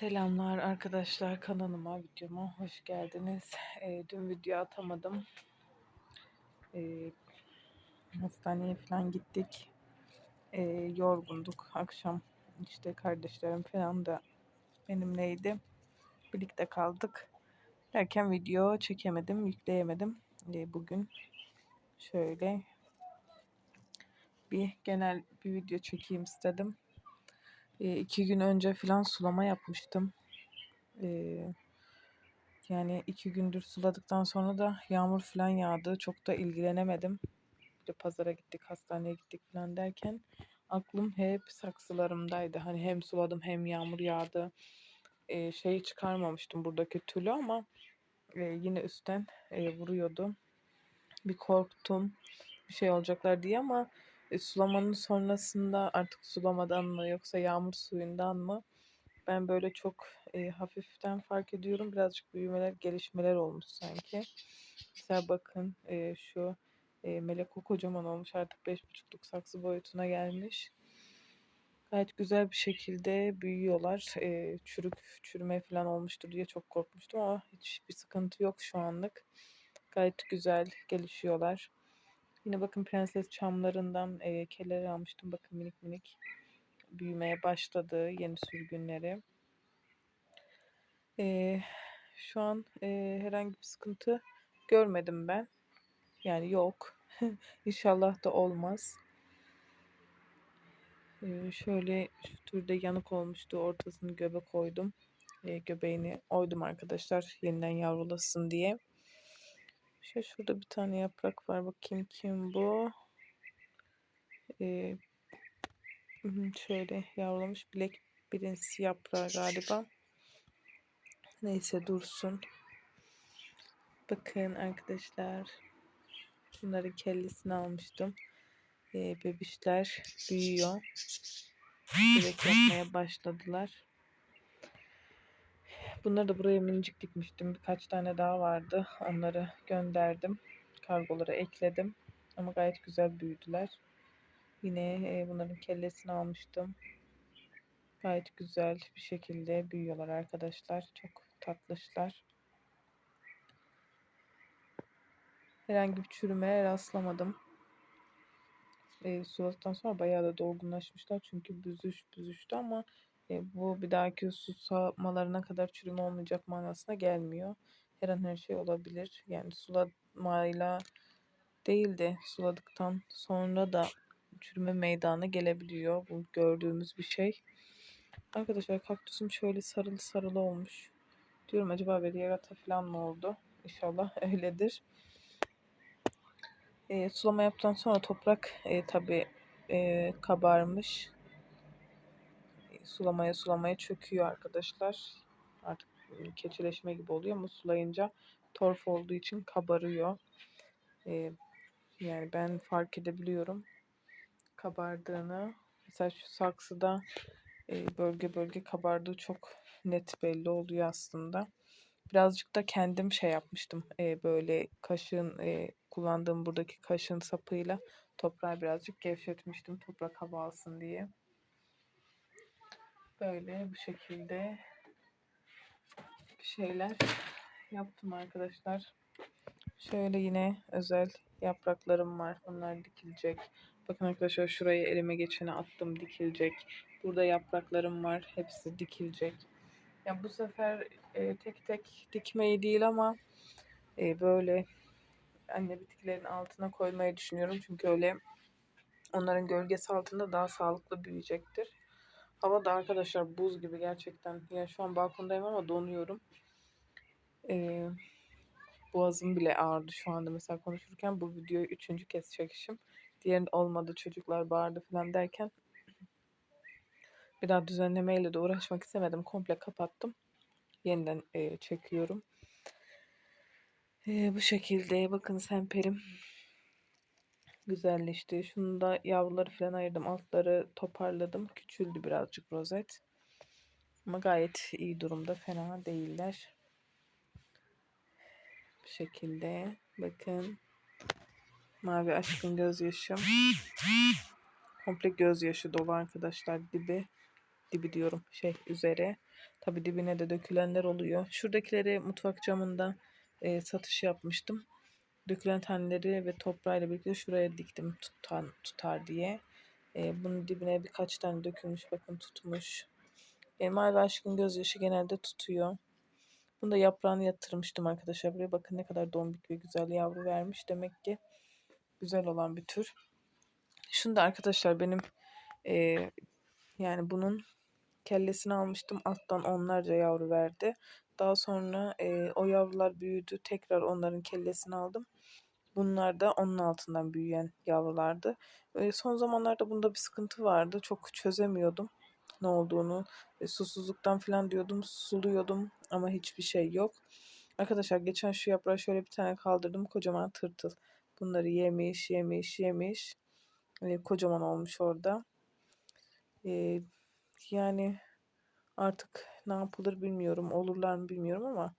Selamlar arkadaşlar kanalıma, videoma hoş geldiniz. E, dün video atamadım. E, hastaneye falan gittik. E, yorgunduk. Akşam işte kardeşlerim falan da benimleydi. Birlikte kaldık. Derken video çekemedim, yükleyemedim. E, bugün şöyle bir genel bir video çekeyim istedim. E, iki gün önce falan sulama yapmıştım. Ee, yani iki gündür suladıktan sonra da yağmur falan yağdı. Çok da ilgilenemedim. De pazara gittik, hastaneye gittik falan derken aklım hep saksılarımdaydı. Hani hem suladım hem yağmur yağdı. Ee, şeyi çıkarmamıştım buradaki tülü ama e, yine üstten e, vuruyordu. Bir korktum bir şey olacaklar diye ama e, sulamanın sonrasında artık sulamadan mı yoksa yağmur suyundan mı ben böyle çok e, hafiften fark ediyorum. Birazcık büyümeler, gelişmeler olmuş sanki. Mesela bakın e, şu e, meleko kocaman olmuş. Artık 5,5'luk saksı boyutuna gelmiş. Gayet güzel bir şekilde büyüyorlar. E, çürük, çürüme falan olmuştur diye çok korkmuştum ama hiçbir sıkıntı yok şu anlık. Gayet güzel gelişiyorlar. Yine bakın prenses çamlarından e, keller almıştım. Bakın minik minik büyümeye başladı yeni sürgünleri. Ee, şu an e, herhangi bir sıkıntı görmedim ben. Yani yok. İnşallah da olmaz. Ee, şöyle şu türde yanık olmuştu. Ortasını göbek koydum. Ee, göbeğini oydum arkadaşlar. Yeniden yavrulasın diye. Şöyle şurada bir tane yaprak var. Bakayım kim bu? Ee, şöyle yavrulamış bilek birincisi yaprağı galiba. Neyse dursun. Bakın arkadaşlar. Bunları kellesini almıştım. Ee, bebişler büyüyor. Bebek yapmaya başladılar. Bunları da buraya minicik dikmiştim. Birkaç tane daha vardı. Onları gönderdim. Kargolara ekledim. Ama gayet güzel büyüdüler. Yine e, bunların kellesini almıştım. Gayet güzel bir şekilde büyüyorlar arkadaşlar. Çok tatlışlar. Herhangi bir çürümeye rastlamadım. E, suladıktan sonra bayağı da dolgunlaşmışlar. Çünkü büzüş büzüştü ama bu bir dahaki susamalarına kadar çürüme olmayacak manasına gelmiyor. Her an her şey olabilir. Yani sulamayla değil de suladıktan sonra da çürüme meydana gelebiliyor. Bu gördüğümüz bir şey. Arkadaşlar kaktüsüm şöyle sarılı sarılı olmuş. Diyorum acaba veriyagata falan mı oldu? İnşallah öyledir. E, sulama yaptıktan sonra toprak e, tabi e, kabarmış. Sulamaya sulamaya çöküyor arkadaşlar. Artık keçileşme gibi oluyor ama sulayınca torf olduğu için kabarıyor. E, yani ben fark edebiliyorum kabardığını. Mesela şu saksıda e, bölge bölge kabardığı çok net belli oluyor aslında. Birazcık da kendim şey yapmıştım. E, böyle kaşığın e, kullandığım buradaki kaşığın sapıyla toprağı birazcık gevşetmiştim. Toprak hava alsın diye. Böyle bu şekilde bir şeyler yaptım arkadaşlar. Şöyle yine özel yapraklarım var. Onlar dikilecek. Bakın arkadaşlar şuraya elime geçeni attım dikilecek. Burada yapraklarım var. Hepsi dikilecek. Ya bu sefer e, tek tek dikmeyi değil ama e, böyle anne bitkilerin altına koymayı düşünüyorum. Çünkü öyle onların gölgesi altında daha sağlıklı büyüyecektir. Hava da arkadaşlar buz gibi gerçekten. Yani şu an balkondayım ama donuyorum. Ee, boğazım bile ağrıdı şu anda mesela konuşurken. Bu videoyu üçüncü kez çekişim. Diğerinde olmadı çocuklar bağırdı falan derken bir daha düzenlemeyle de uğraşmak istemedim. Komple kapattım. Yeniden e, çekiyorum. E, bu şekilde bakın semperim güzelleşti. Şunu da yavruları falan ayırdım. Altları toparladım. Küçüldü birazcık rozet. Ama gayet iyi durumda. Fena değiller. Bu şekilde. Bakın. Mavi aşkın gözyaşım. Komple gözyaşı dolu arkadaşlar dibi. dibi diyorum şey üzeri. Tabi dibine de dökülenler oluyor. Şuradakileri mutfak camında e, satış yapmıştım. Dökülen taneleri ve toprağıyla birlikte şuraya diktim tutan, tutar diye. E, bunun dibine birkaç tane dökülmüş bakın tutmuş. Benim Mavi Aşkın gözyaşı genelde tutuyor. Bunu da yaprağını yatırmıştım arkadaşlar buraya. Bakın ne kadar dombik ve güzel yavru vermiş. Demek ki güzel olan bir tür. Şunu da arkadaşlar benim e, yani bunun kellesini almıştım. Alttan onlarca yavru verdi. Daha sonra e, o yavrular büyüdü. Tekrar onların kellesini aldım. Bunlar da onun altından büyüyen yavrulardı. E, son zamanlarda bunda bir sıkıntı vardı. Çok çözemiyordum ne olduğunu. E, susuzluktan falan diyordum. Suluyordum ama hiçbir şey yok. Arkadaşlar geçen şu yaprağı şöyle bir tane kaldırdım. Kocaman tırtıl. Bunları yemiş, yemiş, yemiş. E, kocaman olmuş orada. E, yani artık ne yapılır bilmiyorum. Olurlar mı bilmiyorum ama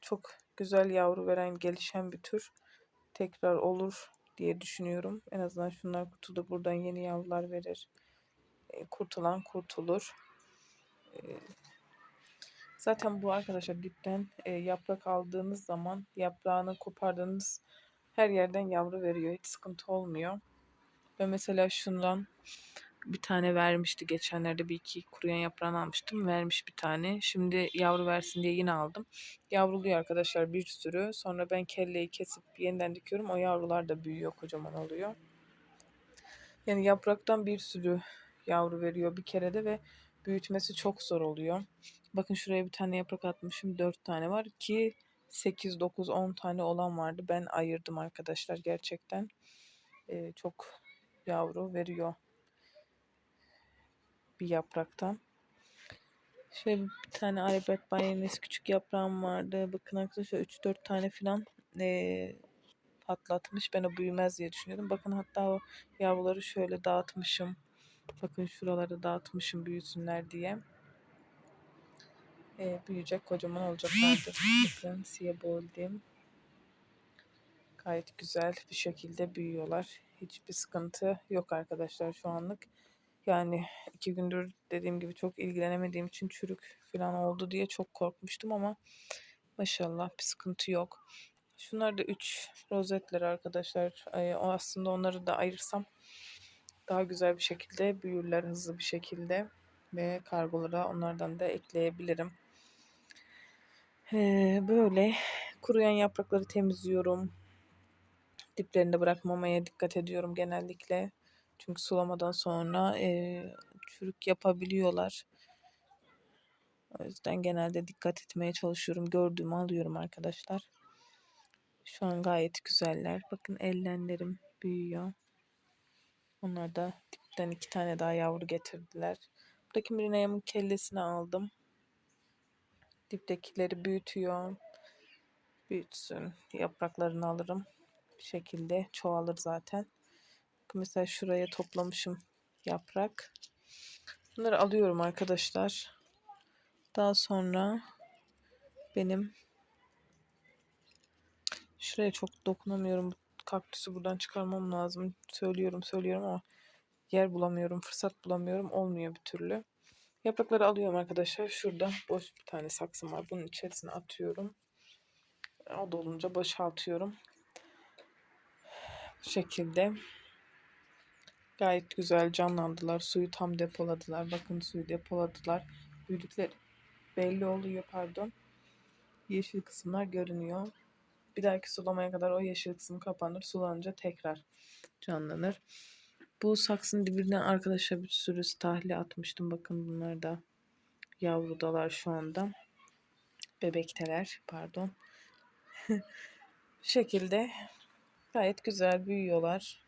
çok güzel yavru veren, gelişen bir tür. Tekrar olur diye düşünüyorum. En azından şunlar kurtulur. Buradan yeni yavrular verir. E, kurtulan kurtulur. E, zaten bu arkadaşlar dipten e, yaprak aldığınız zaman yaprağını kopardığınız her yerden yavru veriyor. Hiç sıkıntı olmuyor. Ve mesela şundan bir tane vermişti geçenlerde bir iki kuruyan yaprağını almıştım. Vermiş bir tane. Şimdi yavru versin diye yine aldım. Yavruluyor arkadaşlar bir sürü. Sonra ben kelleyi kesip yeniden dikiyorum. O yavrular da büyüyor kocaman oluyor. Yani yapraktan bir sürü yavru veriyor bir kerede ve büyütmesi çok zor oluyor. Bakın şuraya bir tane yaprak atmışım. 4 tane var ki 8, 9, 10 tane olan vardı. Ben ayırdım arkadaşlar gerçekten. Ee, çok yavru veriyor bir yapraktan. Şöyle bir tane Albert Bayenis küçük yaprağım vardı. Bakın arkadaşlar 3-4 tane falan e, patlatmış. Ben o büyümez diye düşünüyordum. Bakın hatta o yavruları şöyle dağıtmışım. Bakın şuraları dağıtmışım büyüsünler diye. E, büyüyecek kocaman olacaklardır. Bakın siyaboldim. Gayet güzel bir şekilde büyüyorlar. Hiçbir sıkıntı yok arkadaşlar şu anlık. Yani iki gündür dediğim gibi çok ilgilenemediğim için çürük falan oldu diye çok korkmuştum ama maşallah bir sıkıntı yok. Şunlar da 3 rozetler arkadaşlar. Aslında onları da ayırsam daha güzel bir şekilde büyürler hızlı bir şekilde ve kargolara onlardan da ekleyebilirim. Ee, böyle kuruyan yaprakları temizliyorum. Diplerinde bırakmamaya dikkat ediyorum genellikle. Çünkü sulamadan sonra e, çürük yapabiliyorlar. O yüzden genelde dikkat etmeye çalışıyorum. Gördüğümü alıyorum arkadaşlar. Şu an gayet güzeller. Bakın ellenlerim büyüyor. Onlar da dipten iki tane daha yavru getirdiler. Buradaki mirinayamın kellesini aldım. Diptekileri büyütüyor. Büyütsün. Yapraklarını alırım. Bir şekilde çoğalır zaten. Mesela şuraya toplamışım yaprak. Bunları alıyorum arkadaşlar. Daha sonra benim şuraya çok dokunamıyorum. Kaktüsü buradan çıkarmam lazım. Söylüyorum söylüyorum ama yer bulamıyorum, fırsat bulamıyorum. Olmuyor bir türlü. Yaprakları alıyorum arkadaşlar. Şurada boş bir tane saksım var. Bunun içerisine atıyorum. O dolunca boşaltıyorum. Bu şekilde. Gayet güzel canlandılar. Suyu tam depoladılar. Bakın suyu depoladılar. Büyüdükleri belli oluyor pardon. Yeşil kısımlar görünüyor. Bir dahaki sulamaya kadar o yeşil kısım kapanır. Sulanınca tekrar canlanır. Bu saksın dibine arkadaşlar bir sürü tahli atmıştım. Bakın bunlar da yavrudalar şu anda. Bebekteler pardon. şekilde gayet güzel büyüyorlar.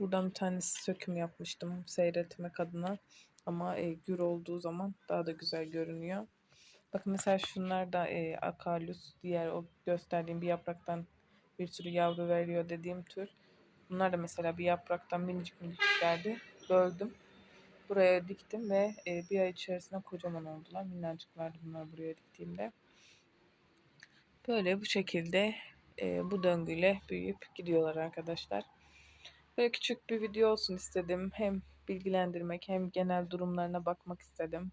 Buradan bir tanesi söküm yapmıştım seyretmek adına. Ama e, gür olduğu zaman daha da güzel görünüyor. Bakın mesela şunlar da e, akalus diğer o gösterdiğim bir yapraktan bir sürü yavru veriyor dediğim tür. Bunlar da mesela bir yapraktan minicik miniciklerdi. Böldüm. Buraya diktim ve e, bir ay içerisinde kocaman oldular. Minnacıklardı bunlar buraya diktiğimde. Böyle bu şekilde e, bu döngüyle büyüyüp gidiyorlar arkadaşlar. Böyle küçük bir video olsun istedim. Hem bilgilendirmek hem genel durumlarına bakmak istedim.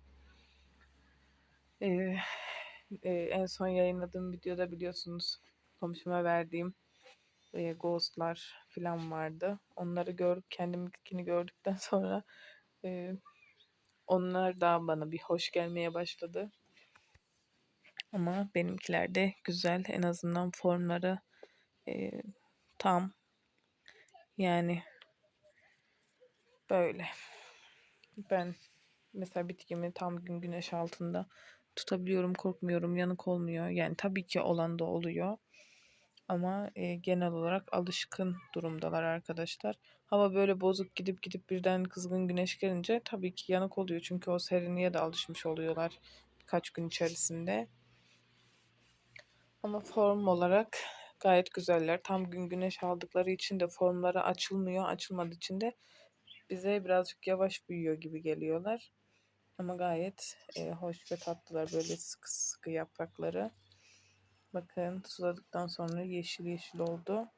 Ee, e, en son yayınladığım videoda biliyorsunuz komşuma verdiğim e, ghostlar falan vardı. Onları görüp kendimkini gördükten sonra e, onlar da bana bir hoş gelmeye başladı. Ama benimkiler de güzel. En azından formları e, tam. Yani böyle. Ben mesela bitkimi tam gün güneş altında tutabiliyorum, korkmuyorum, yanık olmuyor. Yani tabii ki olan da oluyor. Ama e, genel olarak alışkın durumdalar arkadaşlar. Hava böyle bozuk gidip gidip birden kızgın güneş gelince tabii ki yanık oluyor. Çünkü o serinliğe de alışmış oluyorlar birkaç gün içerisinde. Ama form olarak gayet güzeller. Tam gün güneş aldıkları için de formları açılmıyor. Açılmadığı için de bize birazcık yavaş büyüyor gibi geliyorlar. Ama gayet e, hoş ve tatlılar böyle sıkı sıkı yaprakları. Bakın suladıktan sonra yeşil yeşil oldu.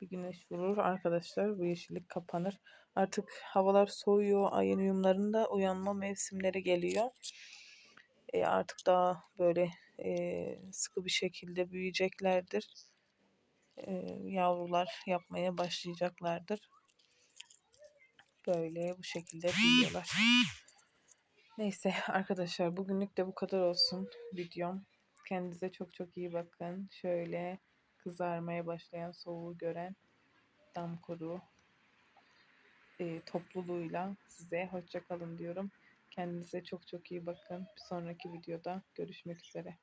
Bir güneş vurur arkadaşlar bu yeşillik kapanır. Artık havalar soğuyor. Ayın uyumlarında uyanma mevsimleri geliyor. E, artık daha böyle e, sıkı bir şekilde büyüyeceklerdir. E, yavrular yapmaya başlayacaklardır. Böyle bu şekilde büyüyorlar. Neyse arkadaşlar bugünlük de bu kadar olsun videom. Kendinize çok çok iyi bakın. Şöyle kızarmaya başlayan soğuğu gören dam kuru e, topluluğuyla size hoşça kalın diyorum. Kendinize çok çok iyi bakın. Bir sonraki videoda görüşmek üzere.